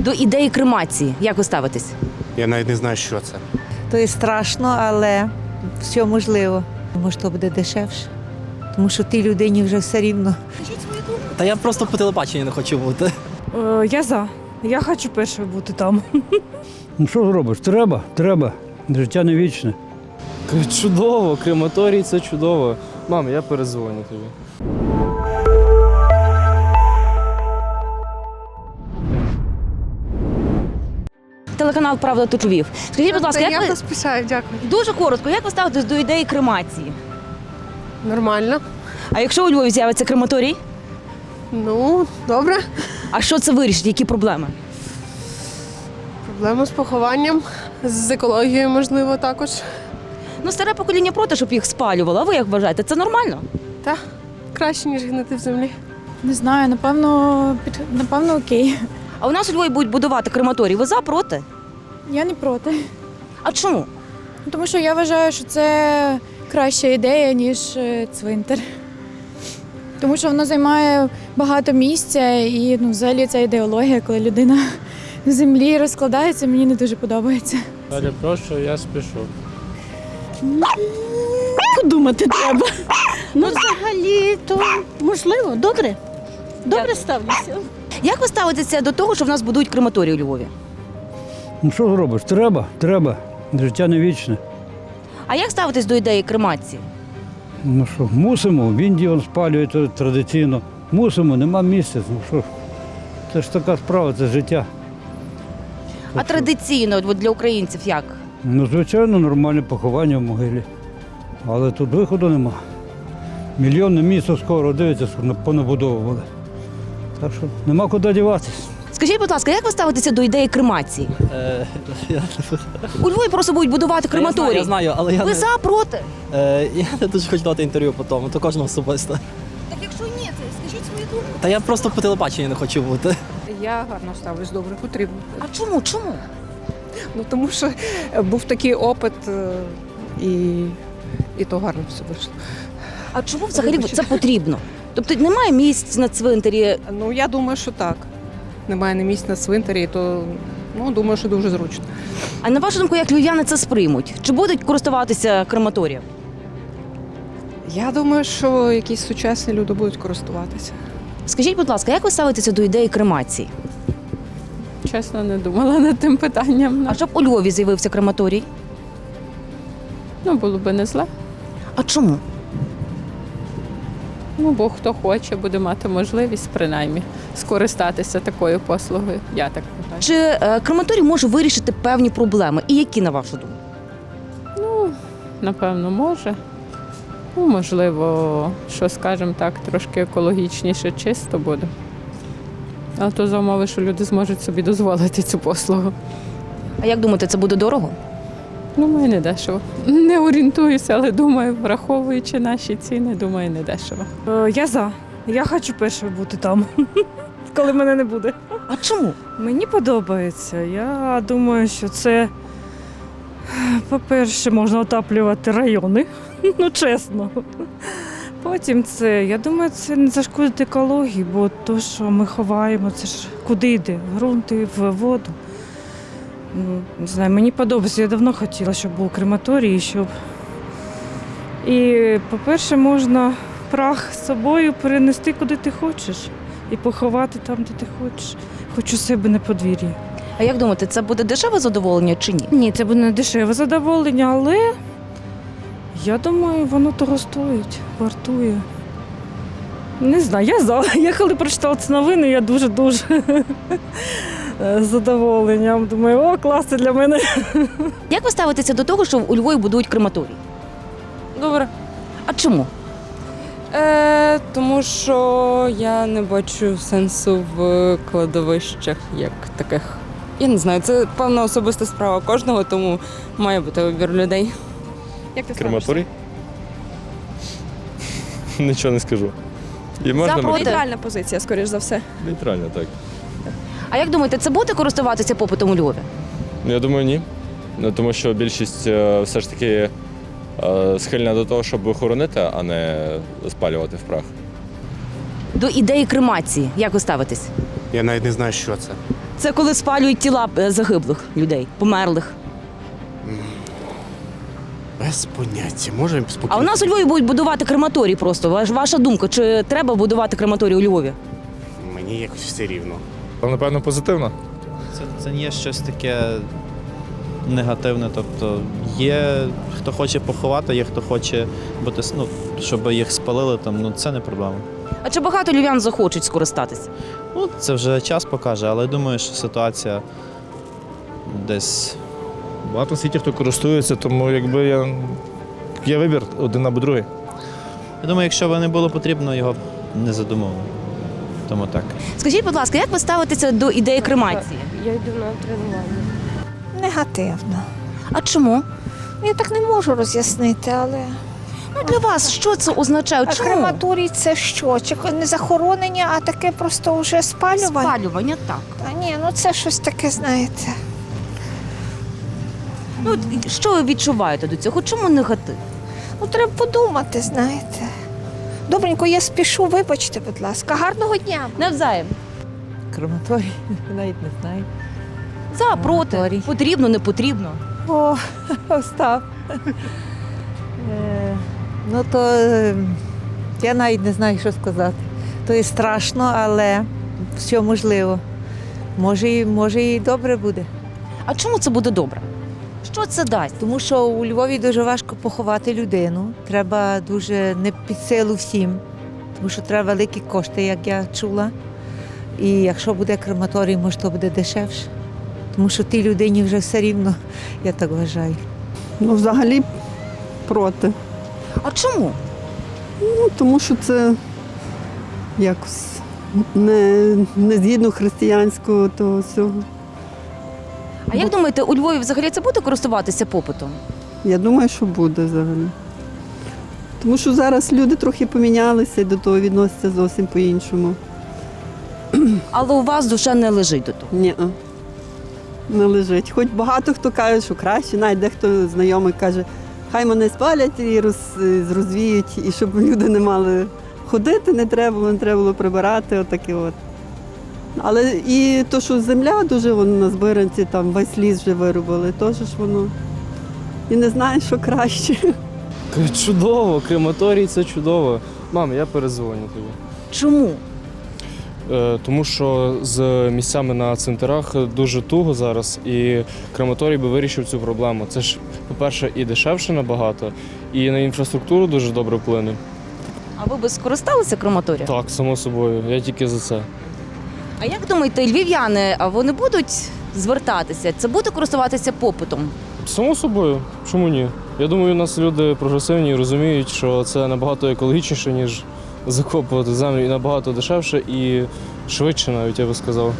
До ідеї кремації, як ви ставитесь? Я навіть не знаю, що це. То і страшно, але все можливо. Може, то буде дешевше. Тому що тій людині вже все рівно. Та я просто по телебаченню не хочу бути. Е, Я за. Я хочу першою бути там. Ну що зробиш? Треба, треба. Життя не вічне. Чудово, крематорій це чудово. Мам, я перезвоню тобі. Телеканал Правда тут Львів. Скажіть, будь ласка, як я ви поспішаю, дякую. дуже коротко, як ви ставитесь до ідеї кремації? Нормально. А якщо у Львові з'явиться крематорій, Ну, добре. а що це вирішить? Які проблеми? Проблема з похованням, з екологією, можливо, також. Ну, старе покоління проти, щоб їх спалювало. А ви як вважаєте? Це нормально? Та краще, ніж гнити в землі. Не знаю, напевно, під напевно окей. А у нас у Львові будуть будувати крематорій. Ви за проти? Я не проти. А чому? Ну, Тому що я вважаю, що це краща ідея, ніж е, цвинтар. Тому що воно займає багато місця і ну, взагалі ця ідеологія, коли людина в землі розкладається, мені не дуже подобається. Перепрошую, я спішу. Подумати треба. Ну, взагалі, то можливо, добре. Добре ставлюся. Як ви ставитеся до того, що в нас будують крематорій у Львові? Ну що зробиш? Треба, треба. Життя не вічне. А як ставитесь до ідеї кремації? Ну що, мусимо, в Індії он спалюють е, традиційно. Мусимо, нема місця. Ну що ж, це ж така справа, це життя. А традиційно от для українців як? Ну, звичайно, нормальне поховання в могилі. Але тут виходу нема. Мільйонне місто скоро дивиться, що на- понабудовували. Так що нема куди діватись. Скажіть, будь ласка, як ви ставитеся до ідеї кремації? Е, я, У Львові просто будуть будувати я знаю, крематорій. я знаю, але я Ви не, за проти? е, я не дуже хочу дати інтерв'ю по тому, то кожного особисто. Так якщо ні, це скажіть свою думку. Та я просто по телебаченню не хочу бути. Я гарно ставлюсь, добре, потрібно. А чому? Чому? Ну тому що е, був такий опит, е, і, і то гарно все вийшло. А чому взагалі це потрібно? Тобто немає місць на цвинтарі. Ну я думаю, що так. Немає не місць на цвинтарі, то ну думаю, що дуже зручно. А на вашу думку, як львів'яни це сприймуть? Чи будуть користуватися крематорієм? Я думаю, що якісь сучасні люди будуть користуватися. Скажіть, будь ласка, як ви ставитеся до ідеї кремації? Чесно, не думала над тим питанням. А щоб у Львові з'явився крематорій? Ну, було би не зле. А чому? Ну, бо хто хоче, буде мати можливість принаймні скористатися такою послугою. Я так вважаю. Чи е, крематорій може вирішити певні проблеми? І які, на вашу думку? Ну, напевно, може. Ну, можливо, що скажімо так, трошки екологічніше, чисто буде. Але то за умови, що люди зможуть собі дозволити цю послугу. А як думаєте, це буде дорого? Думаю, не дешево. Не орієнтуюся, але думаю, враховуючи наші ціни, думаю, не дешево. Е, Я за. Я хочу першою бути там, коли мене не буде. А чому? Мені подобається. Я думаю, що це, по-перше, можна отаплювати райони. Ну, чесно. Потім це, я думаю, це не зашкодить екології, бо то, що ми ховаємо, це ж куди йде? В ґрунт і в воду. Не знаю, мені подобається. Я давно хотіла, щоб був крематорій, щоб. І, по-перше, можна прах з собою перенести куди ти хочеш і поховати там, де ти хочеш. Хоч у себе на подвір'ї. А як думаєте, це буде дешеве задоволення чи ні? Ні, це буде не дешеве задоволення, але я думаю, воно того стоїть, вартує. Не знаю, я за. Я коли прочитала ці новини, я дуже-дуже з задоволенням. Думаю, о, клас, це для мене. Як ви ставитеся до того, що у Львові будують крематорій? Добре. А чому? Е, тому що я не бачу сенсу в кладовищах як таких. Я не знаю, це певна особиста справа кожного, тому має бути вибір людей. Як ти Крематорій? Нічого не скажу. І можна За, проти? Нейтральна позиція, скоріш за все. нейтрально, так. А як думаєте, це буде користуватися попитом у Львові? Ну, я думаю, ні. Ну, тому що більшість е, все ж таки е, схильна до того, щоб хоронити, а не спалювати в прах. До ідеї кремації, як ви ставитесь? Я навіть не знаю, що це. Це коли спалюють тіла е, загиблих людей, померлих. Без поняття. Може спокійно. А у нас у Львові будуть будувати крематорій просто. Ваш- Ваша думка, чи треба будувати крематорій у Львові? Мені якось все рівно. Напевно, позитивно. Це, це не є щось таке негативне. Тобто є хто хоче поховати, є хто хоче бути, ну, щоб їх спалили, там, ну це не проблема. А чи багато львів'ян захочуть скористатися? Ну, це вже час покаже, але я думаю, що ситуація десь. Багато в світі хто користується, тому якби я. Є вибір один або другий. Я думаю, якщо б не було потрібно, його б не задумували. Тому так. Скажіть, будь ласка, як ви ставитеся до ідеї кремації? Я йду на тренування. Негативно. А чому? Я так не можу роз'яснити, але Ну для вас що це означає? а Чому? крематорій це що? Чи не захоронення, а таке просто вже спалювання? Спалювання так. Та ні, ну це щось таке, знаєте. Ну от що ви відчуваєте до цього? Чому негатив? Ну треба подумати, знаєте. Добренько, я спішу, вибачте, будь ласка. Гарного дня. Навзаєм. Крематорій, навіть не знаю. За, проти. Крематорій. Потрібно, не потрібно. О, Остап. Е, Ну то е, я навіть не знаю, що сказати. То і страшно, але все можливо. Може, і, може і добре буде. А чому це буде добре? Що це дасть? Тому що у Львові дуже важко поховати людину. Треба дуже не під силу всім, тому що треба великі кошти, як я чула. І якщо буде крематорій, може, то буде дешевше. Тому що тій людині вже все рівно, я так вважаю. Ну, взагалі проти. А чому? Ну, тому що це якось не, не згідно християнського того всього. А як думаєте, у Львові взагалі це буде користуватися попитом? Я думаю, що буде взагалі. Тому що зараз люди трохи помінялися і до того відносяться зовсім по-іншому. Але у вас душа не лежить до того. Ні. Не лежить. Хоч багато хто каже, що краще, навіть дехто знайомий каже, хай мене спалять і роз, розвіють, і щоб люди не мали ходити, не треба було, не треба було прибирати, отаке от. Але і то, що земля дуже воно на збиранці, там весь ліс вже вирубали, теж ж воно. І не знаю, що краще. Чудово, крематорій це чудово. Мам, я перезвоню тобі. Чому? Е, Тому що з місцями на цвинтарах дуже туго зараз, і крематорій би вирішив цю проблему. Це ж, по-перше, і дешевше набагато, і на інфраструктуру дуже добре вплине. А ви би скористалися крематорієм? Так, само собою, я тільки за це. А як думаєте, львів'яни, вони будуть звертатися? Це буде користуватися попитом? Само собою, чому ні? Я думаю, у нас люди прогресивні розуміють, що це набагато екологічніше, ніж закопувати землю, і набагато дешевше і швидше навіть я би сказав.